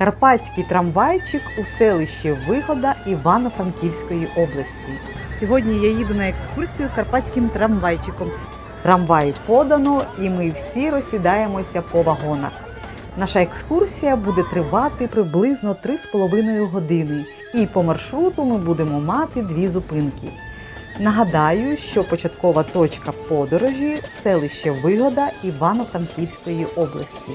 Карпатський трамвайчик у селищі Вигода Івано-Франківської області. Сьогодні я їду на екскурсію карпатським трамвайчиком. Трамвай подано, і ми всі розсідаємося по вагонах. Наша екскурсія буде тривати приблизно 3,5 години, і по маршруту ми будемо мати дві зупинки. Нагадаю, що початкова точка подорожі селище Вигода Івано-Франківської області.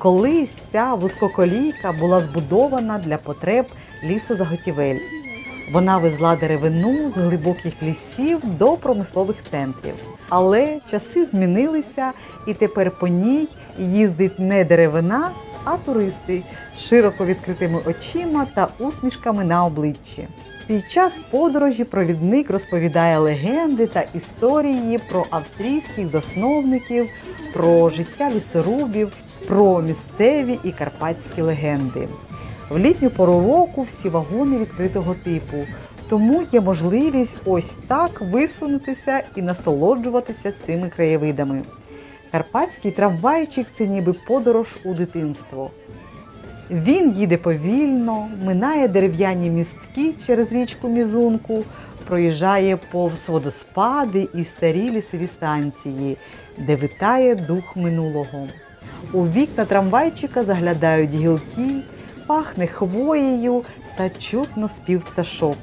Колись ця вузькоколійка була збудована для потреб лісозаготівель. Вона везла деревину з глибоких лісів до промислових центрів. Але часи змінилися, і тепер по ній їздить не деревина, а туристи з широко відкритими очима та усмішками на обличчі. Під час подорожі провідник розповідає легенди та історії про австрійських засновників, про життя лісорубів, про місцеві і карпатські легенди. В літню пору року всі вагони відкритого типу, тому є можливість ось так висунутися і насолоджуватися цими краєвидами. Карпатський трамвайчик це ніби подорож у дитинство. Він їде повільно, минає дерев'яні містки через річку Мізунку, проїжджає повз водоспади і старі лісові станції, де витає дух минулого. У вікна трамвайчика заглядають гілки, пахне хвоєю та чутно спів пташок.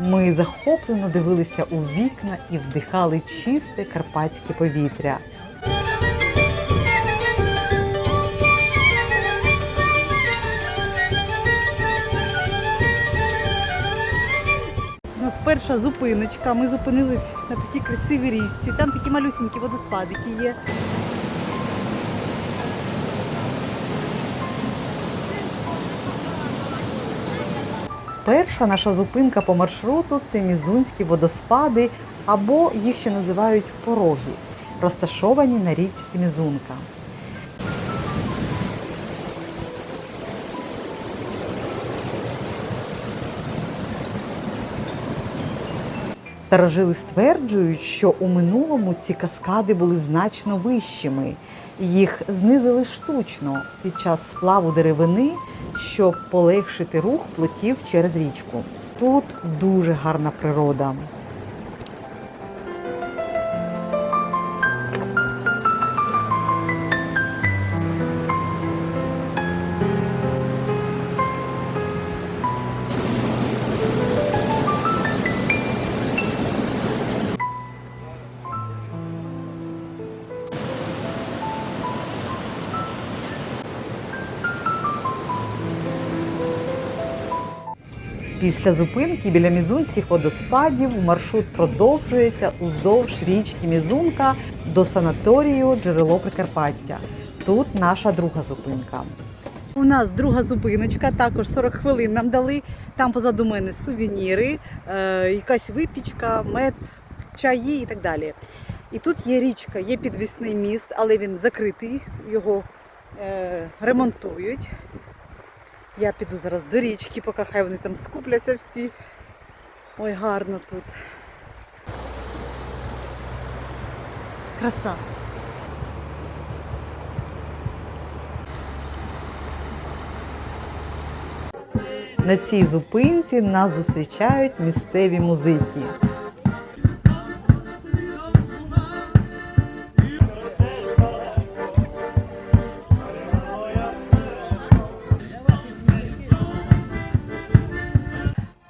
Ми захоплено дивилися у вікна і вдихали чисте карпатське повітря. У нас перша зупиночка. Ми зупинились на такій красивій річці. Там такі малюсенькі водоспадики є. Перша наша зупинка по маршруту це Мізунські водоспади, або їх ще називають пороги, розташовані на річці Мізунка. Старожили стверджують, що у минулому ці каскади були значно вищими. Їх знизили штучно під час сплаву деревини, щоб полегшити рух плотів через річку. Тут дуже гарна природа. Після зупинки біля Мізунських водоспадів маршрут продовжується уздовж річки Мізунка до санаторію Джерело Прикарпаття. Тут наша друга зупинка. У нас друга зупиночка, також 40 хвилин нам дали. Там позаду мене сувеніри, е, якась випічка, мед, чаї і так далі. І тут є річка, є підвісний міст, але він закритий, його е, ремонтують. Я піду зараз до річки, поки хай вони там скупляться всі. Ой, гарно тут. Краса. На цій зупинці нас зустрічають місцеві музики.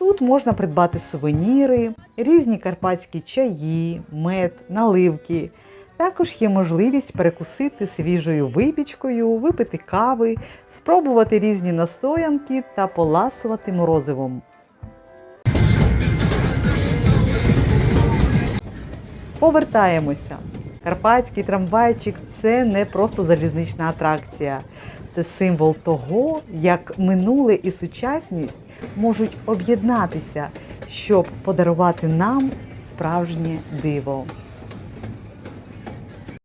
Тут можна придбати сувеніри, різні карпатські чаї, мед, наливки. Також є можливість перекусити свіжою випічкою, випити кави, спробувати різні настоянки та поласувати морозивом. Повертаємося. Карпатський трамвайчик це не просто залізнична атракція. Це символ того, як минуле і сучасність можуть об'єднатися, щоб подарувати нам справжнє диво.